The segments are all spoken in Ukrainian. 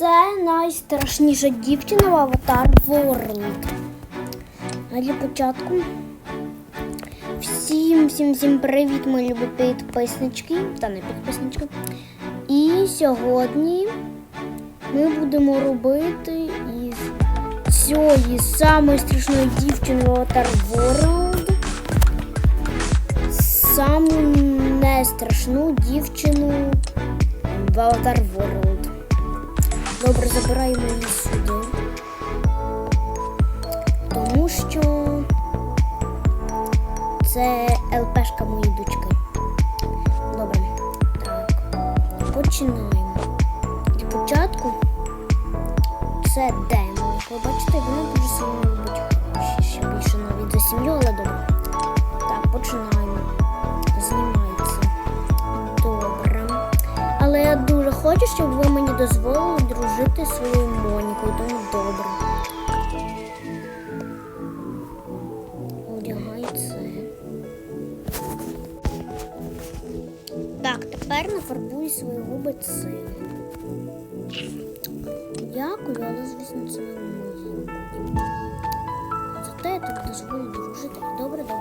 це найстрашніша дівчина в Аватар World. А для початку. Всім, всім, всім привіт, мої любі підписнички та не підписнички. І сьогодні ми будемо робити із цієї самої страшної дівчини в Аватар World саму нестрашну дівчину в Аватар World. Добре, забираємо її сюди. Тому що це ЛПшка моєї дочки. Добре. Так. Починаємо. Для початку це демо. Як ви бачите, вона дуже сильно любить. Ще більше навіть за сім'ю, але добре. Хочу, щоб ви мені дозволили дружити своєю Монікою, тому добре. Одягай це. Так, тепер нафарбуй свої губи цим. Дякую, але звісно, це не мої. Зате я тобі дозволю дружити. Добре, добре,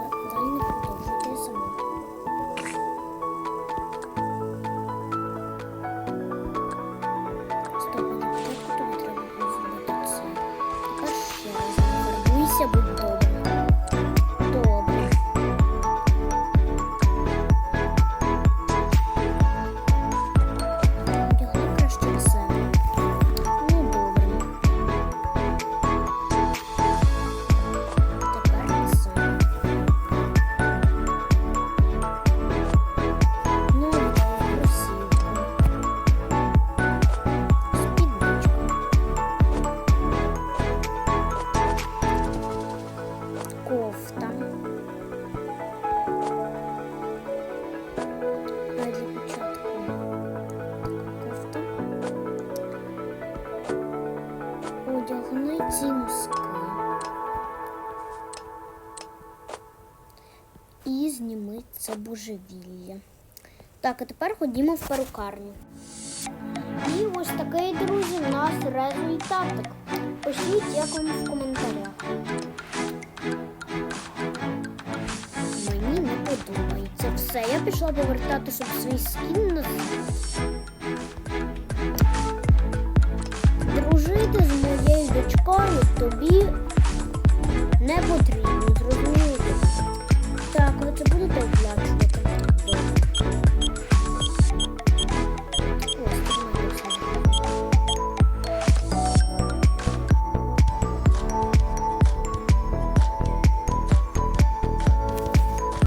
нафарбуйся, будь і зніми це божевілля. Так, а тепер ходімо в перукарню. І ось такий, друзі, у нас результатик. Пишіть якось в коментарях. Мені не подобається все. Я пішла повертати, щоб свій скін носити. Дружити з моєю дочкою тобі не потрібно.